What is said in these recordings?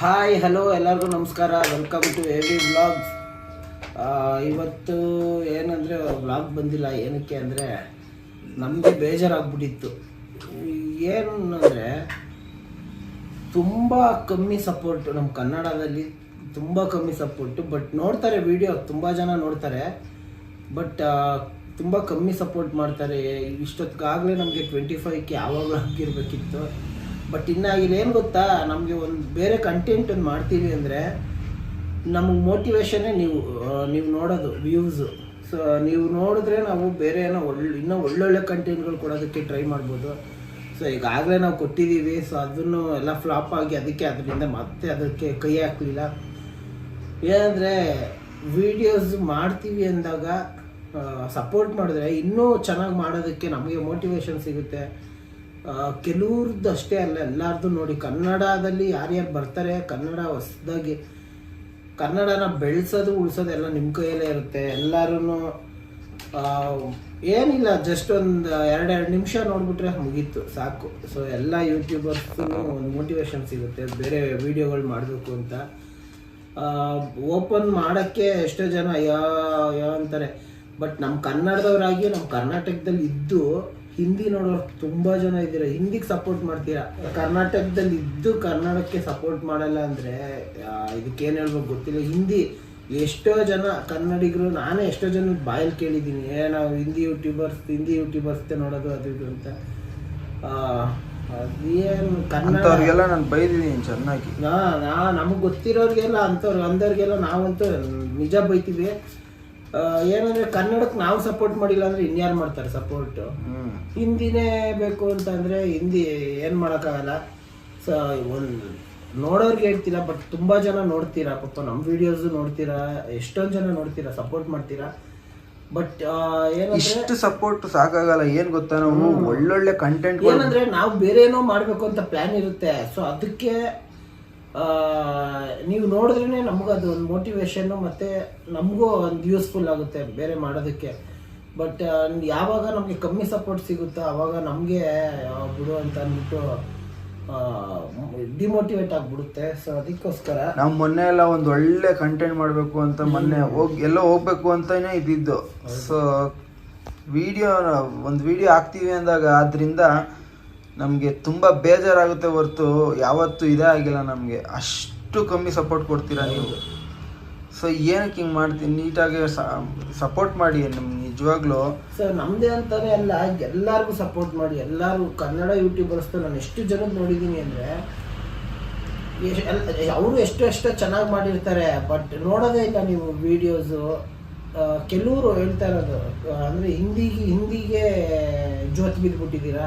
Hi hello ಎಲ್ಲರಿಗೂ ನಮಸ್ಕಾರ. Welcome to A V vlogs ಇವತ್ತು ಏನಂದರೆ ವ್ಲಾಗ್ ಬಂದಿಲ್ಲ. ಏನಕ್ಕೆ ಅಂದರೆ ನಮಗೆ ಬೇಜಾರಾಗ್ಬಿಟ್ಟಿತ್ತು. ಏನು ಅಂದರೆ ತುಂಬ ಕಮ್ಮಿ ಸಪೋರ್ಟು ನಮ್ಮ ಕನ್ನಡದಲ್ಲಿ, ತುಂಬ ಕಮ್ಮಿ ಸಪೋರ್ಟು ಬಟ್ ನೋಡ್ತಾರೆ ವಿಡಿಯೋ ತುಂಬ ಜನ ನೋಡ್ತಾರೆ. ಬಟ್ ತುಂಬ ಕಮ್ಮಿ ಸಪೋರ್ಟ್ ಮಾಡ್ತಾರೆ. ಇಷ್ಟೊತ್ತಿಗಾಗಲೇ ನಮಗೆ ಟ್ವೆಂಟಿ ಫೈವ್ಗೆ ಯಾವಾಗಲೂ ಆಗಿರ್ಬೇಕಿತ್ತು. ಬಟ್ ಇನ್ನು ಇಲ್ಲೇನು ಗೊತ್ತಾ, ನಮಗೆ ಒಂದು ಬೇರೆ ಕಂಟೆಂಟ್ ಮಾಡ್ತೀವಿ ಅಂದರೆ, ನಮಗೆ ಮೋಟಿವೇಶನ್ನೇ ನೀವು ನೀವು ನೋಡೋದು ವ್ಯೂಸು ಸೊ ನೀವು ನೋಡಿದ್ರೆ ನಾವು ಬೇರೆ ಏನೋ ಒಳ್ಳೆ, ಇನ್ನೂ ಒಳ್ಳೊಳ್ಳೆ ಕಂಟೆಂಟ್ಗಳು ಕೊಡೋದಕ್ಕೆ ಟ್ರೈ ಮಾಡ್ಬೋದು. ಸೊ ಈಗಾಗಲೇ ನಾವು ಕೊಟ್ಟಿದ್ದೀವಿ. ಸೊ ಅದನ್ನು ಎಲ್ಲ ಫ್ಲಾಪ್ ಆಗಿ ಅದಕ್ಕೆ ಅದರಿಂದ ಮತ್ತೆ ಅದಕ್ಕೆ ಕೈ ಹಾಕಲಿಲ್ಲ. ಏನಂದರೆ ವಿಡಿಯೋಸ್ ಮಾಡ್ತೀವಿ ಅಂದಾಗ ಸಪೋರ್ಟ್ ಮಾಡಿದ್ರೆ ಇನ್ನೂ ಚೆನ್ನಾಗಿ ಮಾಡೋದಕ್ಕೆ ನಮಗೆ ಮೋಟಿವೇಶನ್ ಸಿಗುತ್ತೆ. ಕೆಲವ್ರದ್ದು ಅಷ್ಟೇ ಅಲ್ಲ ಎಲ್ಲರದ್ದು ನೋಡಿ. ಕನ್ನಡದಲ್ಲಿ ಯಾರ್ಯಾರು ಬರ್ತಾರೆ, ಕನ್ನಡ ಹೊಸದಾಗಿ ಕನ್ನಡನ ಬೆಳೆಸೋದು, ಉಳಿಸೋದು ಎಲ್ಲ ನಿಮ್ಮ ಕೈಯಲ್ಲೇ ಇರುತ್ತೆ. ಎಲ್ಲರೂ ಏನಿಲ್ಲ ಜಸ್ಟ್ ಒಂದು ಎರಡೆರಡು ನಿಮಿಷ ನೋಡಿಬಿಟ್ರೆ ಮುಗೀತು, ಸಾಕು. ಸೊ ಎಲ್ಲ ಯೂಟ್ಯೂಬರ್ಸ್ಗೂ ಒಂದು ಮೋಟಿವೇಶನ್ ಸಿಗುತ್ತೆ, ಬೇರೆ ವಿಡಿಯೋಗಳು ಮಾಡಬೇಕು ಅಂತ. ಓಪನ್ ಮಾಡೋಕ್ಕೆ ಎಷ್ಟೋ ಜನ ಯಾವ ಯಾವ ಅಂತಾರೆ. ಬಟ್ ನಮ್ಮ ಕನ್ನಡದವರಾಗಿ ನಮ್ಮ ಕರ್ನಾಟಕದಲ್ಲಿ ಇದ್ದು ಹಿಂದಿ ನೋಡೋರು ತುಂಬಾ ಜನ ಇದ್ದೀರಾ? ಹಿಂದಿಗೆ ಸಪೋರ್ಟ್ ಮಾಡ್ತೀರಾ? ಕರ್ನಾಟಕದಲ್ಲಿ ಇದ್ದು ಕನ್ನಡಕ್ಕೆ ಸಪೋರ್ಟ್ ಮಾಡಲ್ಲ ಅಂದರೆ ಇದಕ್ಕೇನು ಹೇಳ್ಬೇಕು ಗೊತ್ತಿಲ್ಲ. ಹಿಂದಿ ಎಷ್ಟೋ ಜನ ಕನ್ನಡಿಗರು ನಾನೇ ಎಷ್ಟೋ ಜನ ಬಾಯಲ್ಲಿ ಕೇಳಿದ್ದೀನಿ. ಏ ನಾವು ಹಿಂದಿ ಯೂಟ್ಯೂಬರ್ಸ್ ಹಿಂದಿ ಯೂಟ್ಯೂಬರ್ಸ್ ನೋಡೋದು ಅದು ಇದು ಅಂತ. ಅದೇನು ಕನ್ನಡ ಅಂಥವ್ರಿಗೆಲ್ಲ ನಾನು ಬೈದಿದ್ದೀನಿ ಚೆನ್ನಾಗಿ. ನಾ ನಾ ನಮಗೆ ಗೊತ್ತಿರೋರಿಗೆಲ್ಲ ಅಂಥವ್ರು ಅಂದವ್ರಿಗೆಲ್ಲ ನಾವಂತೂ ನಿಜ ಬೈತೀವಿ. ಏನಂದ್ರೆ ಕನ್ನಡಕ್ಕೆ ನಾವು ಸಪೋರ್ಟ್ ಮಾಡಿಲ್ಲ ಅಂದ್ರೆ ಇನ್ಯಾರು ಮಾಡ್ತಾರೆ ಸಪೋರ್ಟ್ ಹಿಂದಿನೇ ಬೇಕು ಅಂತಂದ್ರೆ ಹಿಂದಿ ಏನು ಮಾಡೋಕ್ಕಾಗಲ್ಲ. ಸೊ ಒಂದು ನೋಡೋರ್ಗೆ ಹೇಳ್ತೀರಾ ಬಟ್ ತುಂಬಾ ಜನ ನೋಡ್ತೀರಾ ಪಾಪ ನಮ್ಮ ವಿಡಿಯೋಸ್ ನೋಡ್ತೀರಾ ಎಷ್ಟೊಂದು ಜನ ನೋಡ್ತೀರಾ ಸಪೋರ್ಟ್ ಮಾಡ್ತೀರಾ? ಬಟ್ ಇಷ್ಟು ಸಪೋರ್ಟ್ ಸಾಕಾಗಲ್ಲ ಏನ್ ಗೊತ್ತಾ ನಾವು? ಒಳ್ಳೊಳ್ಳೆ ಕಂಟೆಂಟ್ ಏನಂದ್ರೆ ನಾವು ಬೇರೆ ಏನೋ ಮಾಡ್ಬೇಕು ಅಂತ ಪ್ಲಾನ್ ಇರುತ್ತೆ. ಸೊ ಅದಕ್ಕೆ ನೀವು ನೋಡಿದ್ರೇನೆ ನಮಗೂ ಅದು ಒಂದು ಮೋಟಿವೇಶನ್ ಮತ್ತೆ ನಮಗೂ ಒಂದು ಯೂಸ್ಫುಲ್ ಆಗುತ್ತೆ ಬೇರೆ ಮಾಡೋದಕ್ಕೆ. ಬಟ್ ಯಾವಾಗ ನಮಗೆ ಕಮ್ಮಿ ಸಪೋರ್ಟ್ ಸಿಗುತ್ತೋ ಆವಾಗ ನಮಗೆ ಬಿಡು ಅಂತ ಅಂದ್ಬಿಟ್ಟು ಡಿಮೋಟಿವೇಟ್ ಆಗಿಬಿಡುತ್ತೆ. ಸೊ ಅದಕ್ಕೋಸ್ಕರ ನಾವು ಮೊನ್ನೆ ಎಲ್ಲ ಒಂದು ಒಳ್ಳೆ ಕಂಟೆಂಟ್ ಮಾಡಬೇಕು ಅಂತ ಮೊನ್ನೆ ಹೋಗಿ ಎಲ್ಲೋ ಹೋಗ್ಬೇಕು ಅಂತಲೇ ಇದ್ದಿದ್ದು. ಸೊ ವಿಡಿಯೋ ಒಂದು ವಿಡಿಯೋ ಹಾಕ್ತೀವಿ ಅಂದಾಗ ಅದರಿಂದ ನಮಗೆ ತುಂಬ ಬೇಜಾರಾಗುತ್ತೆ ಹೊರತು ಯಾವತ್ತೂ ಇದೇ ಆಗಿಲ್ಲ ನಮಗೆ. ಅಷ್ಟು ಕಮ್ಮಿ ಸಪೋರ್ಟ್ ಕೊಡ್ತೀರಾ ನೀವು? ಸೊ ಏನಕ್ಕೆ ಹಿಂಗೆ ಮಾಡ್ತೀನಿ ನೀಟಾಗಿ ಸಪೋರ್ಟ್ ಮಾಡಿ ನಮ್ಗೆ ನಿಜವಾಗ್ಲೂ. ಸೊ ನಮ್ದೇ ಅಂತಾನೆ ಅಲ್ಲ, ಎಲ್ಲರಿಗೂ ಸಪೋರ್ಟ್ ಮಾಡಿ ಎಲ್ಲರೂ ಕನ್ನಡ ಯೂಟ್ಯೂಬರ್ಸ್ ನಾನು ಎಷ್ಟು ಜನಕ್ಕೆ ನೋಡಿದ್ದೀನಿ ಅಂದರೆ ಅವರು ಎಷ್ಟು ಎಷ್ಟೋ ಚೆನ್ನಾಗಿ ಮಾಡಿರ್ತಾರೆ ಬಟ್ ನೋಡೋದೇ ಇಲ್ಲ ನೀವು ವಿಡಿಯೋಸು ಕೆಲವರು ಹೇಳ್ತಾ ಇರೋದು, ಅಂದರೆ ಅಂದ್ರೆ ಹಿಂದಿಗೆ ಹಿಂದಿಗೆ ಜೋತ್ ಬಿದ್ದುಬಿಟ್ಟಿದ್ದೀರಾ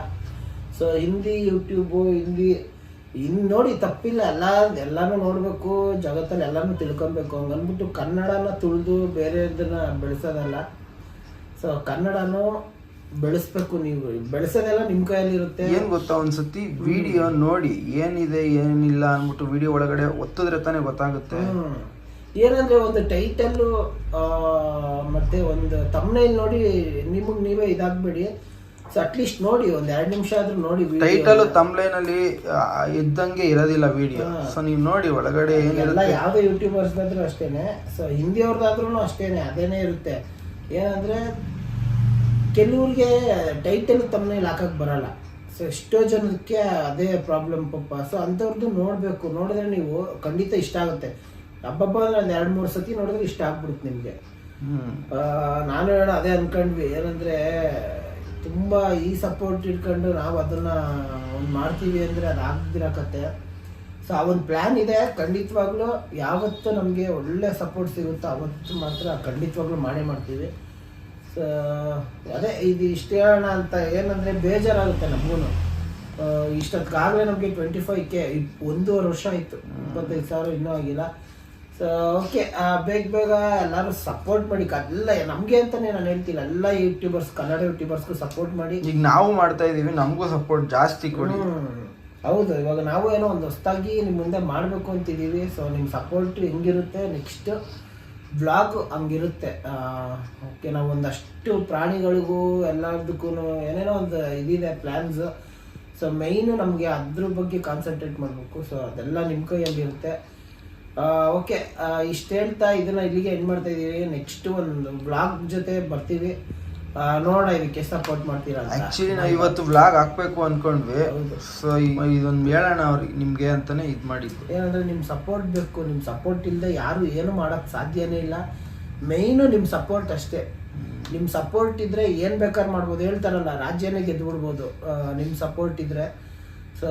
ಸೊ ಹಿಂದಿ ಯೂಟ್ಯೂಬು ಹಿಂದಿ ಇನ್ನು ನೋಡಿ ತಪ್ಪಿಲ್ಲ. ಎಲ್ಲ ಎಲ್ಲನೂ ನೋಡಬೇಕು ಜಗತ್ತಲ್ಲಿ ಎಲ್ಲನೂ ತಿಳ್ಕೊಬೇಕು. ಹಂಗಂದ್ಬಿಟ್ಟು ಕನ್ನಡನ ತುಳಿದು ಬೇರೆದನ್ನ ಬೆಳೆಸೋದಲ್ಲ. ಸೊ ಕನ್ನಡನೂ ಬೆಳೆಸ್ಬೇಕು ನೀವು. ಬೆಳೆಸೋದೆಲ್ಲ ನಿಮ್ಮ ಕೈಯಲ್ಲಿರುತ್ತೆ. ಏನು ಗೊತ್ತಾ ಒಂದ್ಸತಿ ವಿಡಿಯೋ ನೋಡಿ ಏನಿದೆ ಏನಿಲ್ಲ ಅಂದ್ಬಿಟ್ಟು ವಿಡಿಯೋ ಒಳಗಡೆ ಒತ್ತಿದ್ರೆ ತಾನೇ ಗೊತ್ತಾಗುತ್ತೆ. ಏನಂದ್ರೆ ಒಂದು ಟೈಟಲ್ಲು ಮತ್ತೆ ಒಂದು ತಮ್ಮನೇಲಿ ನೋಡಿ ನಿಮಗೆ ನೀವೇ ಇದಾಗ್ಬೇಡಿ. ಸೊ ಅಟ್ಲೀಸ್ಟ್ ನೋಡಿ ಒಂದ್ ಎರಡು ನಿಮಿಷ ಆದ್ರೂ ನೋಡಿ video. ಟೈಟಲ್ ತಮ್ಲೈನ್ ಅಲ್ಲಿ ಇದ್ದಂಗೆ ಇರೋದಿಲ್ಲ ವಿಡಿಯೋ. ಸೊ ನೀವು ನೋಡಿ ಒಳಗಡೆ ಎಲ್ಲ ಏನಿರುತ್ತೆ ಯಾವುದೇ ಯೂಟ್ಯೂಬರ್ಸ್ ಆದ್ರೂ ಅಷ್ಟೇನೆ. ಸೊ ಹಿಂದಿಯವ್ರದ್ದಾದ್ರೂ ಅಷ್ಟೇನೆ ಅದೇನೇ ಇರುತ್ತೆ. ಏನಂದ್ರೆ ಕೆಲವ್ರಿಗೆ ಟೈಟಲ್ ತಮ್ಮನೇಲಿ ಹಾಕಕ್ ಬರಲ್ಲ. ಸೊ ಎಷ್ಟೋ ಜನಕ್ಕೆ ಅದೇ ಪ್ರಾಬ್ಲಮ್ ಪಪ್ಪ ಸೊ ಅಂಥವ್ರದ್ದು ನೋಡಬೇಕು. ನೋಡಿದ್ರೆ ನೀವು ಖಂಡಿತ ಇಷ್ಟ ಆಗುತ್ತೆ. ಹಬ್ಬಬ್ಬ ಅಂದ್ರೆ ಒಂದು ಎರಡು ಮೂರು ಸತಿ ನೋಡಿದ್ರೆ ಇಷ್ಟ ಆಗ್ಬಿಡುತ್ತೆ ನಿಮಗೆ. ಹ್ಮ್. ನಾನು ಹೇಳೋ ಅದೇ ಅನ್ಕೊಂಡ್ವಿ. ಏನಂದ್ರೆ ತುಂಬ ಈ ಸಪೋರ್ಟ್ ಇಟ್ಕೊಂಡು ನಾವು ಅದನ್ನ ಒಂದು ಮಾಡ್ತೀವಿ ಅಂದ್ರೆ ಅದು ಆಗ್ದಿರಕತ್ತೆ. ಸೊ ಆ ಒಂದು ಪ್ಲ್ಯಾನ್ ಇದೆ. ಖಂಡಿತವಾಗ್ಲೂ ಯಾವತ್ತು ನಮಗೆ ಒಳ್ಳೆ ಸಪೋರ್ಟ್ ಸಿಗುತ್ತೋ ಅವತ್ತು ಮಾತ್ರ ಖಂಡಿತವಾಗ್ಲೂ ಮಾಡೇ ಮಾಡ್ತೀವಿ. ಸೊ ಅದೇ ಇದು ಇಷ್ಟ ಹೇಳೋಣ ಅಂತ ಏನಂದರೆ ಬೇಜಾರಾಗುತ್ತೆ ನಮಗೂ ಇಷ್ಟೊತ್ತಿಗಾಗಲೇ ನಮಗೆ ಟ್ವೆಂಟಿ ಫೈವ್ ಕೆ ಒಂದೂವರೆ ವರ್ಷ ಆಯಿತು. ಇಪ್ಪತ್ತೈದು ಸಾವಿರ ಇನ್ನೂ ಆಗಿಲ್ಲ. ಸೊ ಓಕೆ ಬೇಗ ಬೇಗ ಎಲ್ಲರೂ ಸಪೋರ್ಟ್ ಮಾಡಿ ಎಲ್ಲ ನಮಗೆ ಅಂತಾನೆ ನಾನು ಹೇಳ್ತೀನಿ ಎಲ್ಲ ಯೂಟ್ಯೂಬರ್ಸ್ ಕನ್ನಡ ಯೂಟ್ಯೂಬರ್ಸ್ಗೂ ಸಪೋರ್ಟ್ ಮಾಡಿ. ಈಗ ನಾವು ಮಾಡ್ತಾ ಇದೀವಿ ನಮಗೂ ಸಪೋರ್ಟ್ ಜಾಸ್ತಿ ಕೊಡಿ. ಹೌದು ಇವಾಗ ನಾವು ಏನೋ ಒಂದು ಹೊಸ್ದಾಗಿ ನಿಮ್ಮ ಮುಂದೆ ಮಾಡಬೇಕು ಅಂತಿದ್ದೀವಿ ಸೊ ನಿಮ್ಮ ಸಪೋರ್ಟ್ ಹೆಂಗಿರುತ್ತೆ ನೆಕ್ಸ್ಟ್ ಬ್ಲಾಗ್ ಹಂಗಿರುತ್ತೆ. ಓಕೆ ನಾವು ಒಂದಷ್ಟು ಪ್ರಾಣಿಗಳಿಗೂ ಎಲ್ಲದಕ್ಕೂ ಏನೇನೋ ಒಂದು ಇದಿದೆ ಪ್ಲ್ಯಾನ್ಸ್ ಸೊ ಮೈನು ನಮಗೆ ಅದ್ರ ಬಗ್ಗೆ ಕಾನ್ಸಂಟ್ರೇಟ್ ಮಾಡಬೇಕು. ಸೊ ಅದೆಲ್ಲ ನಿಮ್ಮ ಕೈಯಲ್ಲಿರುತ್ತೆ. ಓಕೆ ಇಷ್ಟು ಹೇಳ್ತಾ ಇದನ್ನ ಇಲ್ಲಿಗೆ ಎಂಡ್ ಮಾಡ್ತಾ ಇದ್ದೀವಿ ನೆಕ್ಸ್ಟ್ ಒಂದು ಬ್ಲಾಗ್ ಜೊತೆ ಬರ್ತೀವಿ. ಆ, ನೋಡೋಣ ಇದಕ್ಕೆ ಸಪೋರ್ಟ್ ಮಾಡ್ತೀರಾ. ಆಕ್ಚುಲಿ ನಾವು ಇವತ್ತು ವ್ಲಾಗ್ ಹಾಕ್ಬೇಕು ಅನ್ಕೊಂಡ್ವಿ. ಸೊ ಇದೊಂದು ಹೇಳೋಣ ಅವ್ರಿಗೆ ನಿಮ್ಗೆ ಅಂತಾನೆ ಇದು ಮಾಡಿದ್ದು. ಏನಂದ್ರೆ ನಿಮ್ಮ ಸಪೋರ್ಟ್ ಬೇಕು. ನಿಮ್ಮ ಸಪೋರ್ಟ್ ಇಲ್ಲದೆ ಯಾರು ಏನು ಮಾಡೋಕೆ ಸಾಧ್ಯನೇ ಇಲ್ಲ. ಮೇಯ್ನು ನಿಮ್ಮ ಸಪೋರ್ಟ್ ಅಷ್ಟೇ. ನಿಮ್ಮ ಸಪೋರ್ಟ್ ಇದ್ರೆ ಏನ್ ಬೇಕಾದ್ರೆ ಮಾಡ್ಬೋದು. ಹೇಳ್ತಾರಲ್ಲ ರಾಜ್ಯನೇ ಗೆದ್ದು ಬಿಡ್ಬೋದು ನಿಮ್ಮ ಸಪೋರ್ಟ್ ಇದ್ರೆ. ಸೊ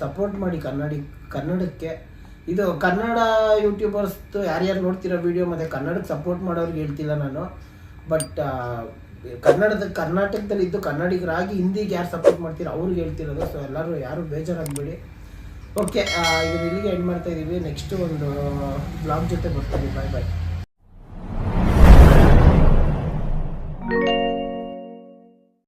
ಸಪೋರ್ಟ್ ಮಾಡಿ ಕನ್ನಡಿ ಕನ್ನಡಕ್ಕೆ. ಇದು ಕನ್ನಡ ಯೂಟ್ಯೂಬರ್ಸ್ದು ಯಾರ್ಯಾರು ನೋಡ್ತಿರೋ ವಿಡಿಯೋ ಮತ್ತು ಕನ್ನಡಕ್ಕೆ ಸಪೋರ್ಟ್ ಮಾಡೋರಿಗೆ ಹೇಳ್ತಿಲ್ಲ ನಾನು. ಬಟ್ ಕನ್ನಡದ, ಕರ್ನಾಟಕದಲ್ಲಿ ಇದ್ದು ಕನ್ನಡಿಗರಾಗಿ ಹಿಂದಿಗೆ ಯಾರು ಸಪೋರ್ಟ್ ಮಾಡ್ತೀರೋ ಅವ್ರಿಗೆ ಹೇಳ್ತಿರೋದು. ಸೊ ಎಲ್ಲರೂ ಯಾರು ಬೇಜಾರಾಗಬೇಡಿ. ಓಕೆ ಇದನ್ನ ಇಲ್ಲಿಗೆ ಎಂಡ್ ಮಾಡ್ತಾ ಇದೀವಿ. ನೆಕ್ಸ್ಟ್ ಒಂದು ಬ್ಲಾಗ್ ಜೊತೆ ಬರ್ತೀವಿ. ಬಾಯ್ ಬಾಯ್